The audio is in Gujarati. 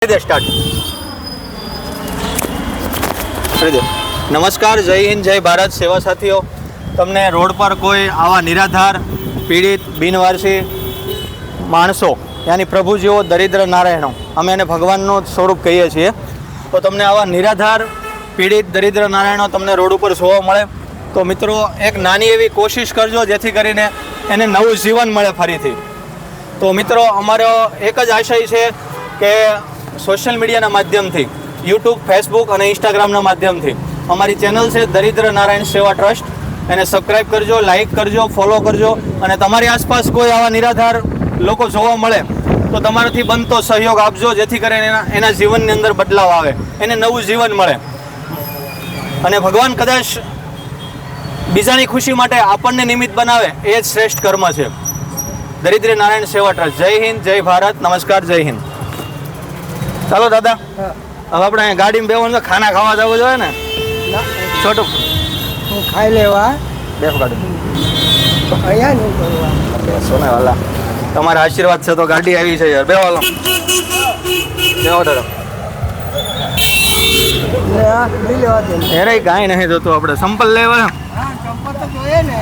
સ્ટાર્ટ નમસ્કાર, જય હિન્દ, જય ભારત, સેવા સાથીઓ. તમને રોડ પર કોઈ આવા નિરાધાર, પીડિત, બિનવારસી માણસો, યાની પ્રભુ જેવો દરિદ્ર નારાયણો, અમે એને ભગવાનનું સ્વરૂપ કહીએ છીએ. તો તમને આવા નિરાધાર, પીડિત, દરિદ્ર નારાયણો તમને રોડ ઉપર જોવા મળે. તો મિત્રો, એક નાની એવી કોશિશ કરજો, જેથી કરીને એને નવું જીવન મળે ફરીથી. તો મિત્રો, અમારો એક જ આશય છે કે સોશિયલ મીડિયાના માધ્યમથી, યુટ્યુબ, ફેસબુક અને ઇન્સ્ટાગ્રામના માધ્યમથી. અમારી ચેનલ છે દરિદ્ર નારાયણ સેવા ટ્રસ્ટ. એને સબસ્ક્રાઈબ કરજો લાઈક કરજો, ફોલો કરજો અને તમારી આસપાસ કોઈ આવા નિરાધાર લોકો જોવા મળે તો તમારાથી બનતો સહયોગ આપજો, જેથી કરીને એના એના જીવનની અંદર બદલાવ આવે, એને નવું જીવન મળે. અને ભગવાન કદાચ બીજાની ખુશી માટે આપણને નિમિત્ત બનાવે એ જ શ્રેષ્ઠ કર્મ છે. દરિદ્ર નારાયણ સેવા ટ્રસ્ટ. જય હિન્દ, જય ભારત, નમસ્કાર, જય હિન્દ. ચાલો દાદા હવે આપણે અહીંયા ગાડીમાં બેવાનું ખાના ખાવા જવું જોઈએ ને? છોટું. હું ખાઈ લેવા. બેસો ગાડી. અહીંયા નહીં કરવા બેસો ને વાલા તમારા આશીર્વાદ છે તો ગાડી આવી છે યાર. બેવાલો બેવો દાદા. અરે કાંઈ નહીં જોતું આપણે સંપલ લેવા. હા ચંપલ તો જોઈએ ને.